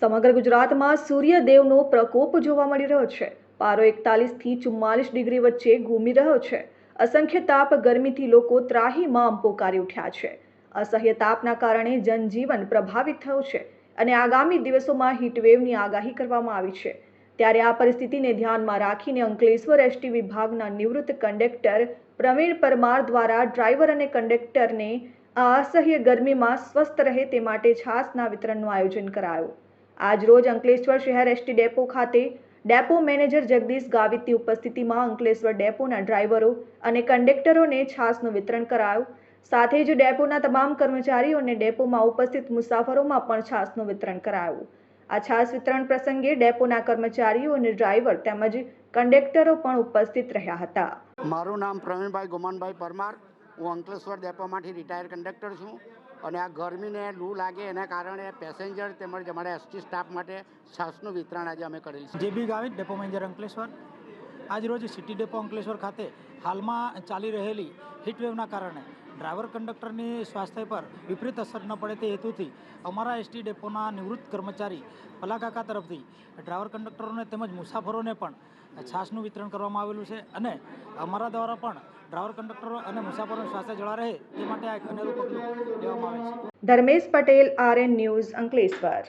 સમગ્ર ગુજરાતમાં સૂર્યદેવનો પ્રકોપ જોવા મળી રહ્યો છે. પારો એકતાલીસથી ચુમ્માલીસ ડિગ્રી વચ્ચે ઘૂમી રહ્યો છે. અસંખ્ય તાપ ગરમીથી લોકો ત્રાહીમાં પોકારી ઉઠ્યા છે. અસહ્ય તાપના કારણે જનજીવન પ્રભાવિત થયું છે અને આગામી દિવસોમાં હીટવેવની આગાહી કરવામાં આવી છે. ત્યારે આ પરિસ્થિતિને ધ્યાનમાં રાખીને અંકલેશ્વર એસટી વિભાગના નિવૃત્ત કંડક્ટર પ્રવીણ પરમાર દ્વારા ડ્રાઈવર અને કંડક્ટરને આ અસહ્ય ગરમીમાં સ્વસ્થ રહે તે માટે છાસના વિતરણનું આયોજન કરાયું. આજરોજ અંકલેશ્વર શહેર એસટી ડેપો ખાતે ડેપો મેનેજર જગદીશ ગાવિતની ઉપસ્થિતિમાં અંકલેશ્વર ડેપોના ડ્રાઈવરો અને કંડક્ટરોને છાસનું વિતરણ કરાયું. સાથે જ ડેપોના તમામ કર્મચારીઓને ડેપોમાં ઉપસ્થિત મુસાફરોમાં પણ છાસનું વિતરણ કરાયું. આ છાસ વિતરણ પ્રસંગે ડેપોના કર્મચારીઓ અને ડ્રાઈવર તેમજ કંડક્ટરો પણ ઉપસ્થિત રહ્યા હતા. મારું નામ પ્રવીણભાઈ ગોમાનભાઈ પરમાર. હું અંકલેશ્વર ડેપોમાંથી રિટાયર કંડક્ટર છું. અને આ ગરમીને લૂ લાગે એના કારણે પેસેન્જર તેમજ અમારા એસટી સ્ટાફ માટે છાસનું વિતરણ આજે અમે કરેલ છે. JB Gavit depot manager Ankleshwar આજરોજ સિટી ડેપો અંકલેશ્વર ખાતે હાલમાં ચાલી રહેલી હીટવેવના કારણે ડ્રાઈવર કંડક્ટરની સ્વાસ્થ્ય પર વિપરીત અસર ન પડે તે હેતુથી અમારા એસટી ડેપોના નિવૃત્ત કર્મચારી પલાકાકા તરફથી ડ્રાઈવર કંડક્ટરોને તેમજ મુસાફરોને પણ છાસનું વિતરણ કરવામાં આવેલું છે અને અમારા દ્વારા પણ ડ્રાઈવર કંડક્ટરો અને મુસાફરોનું સ્વાસ્થ્ય જળા રહે તે માટે આ અનેરું પગલું લેવામાં આવે છે. Dharmesh Patel, RN news Ankleshwar.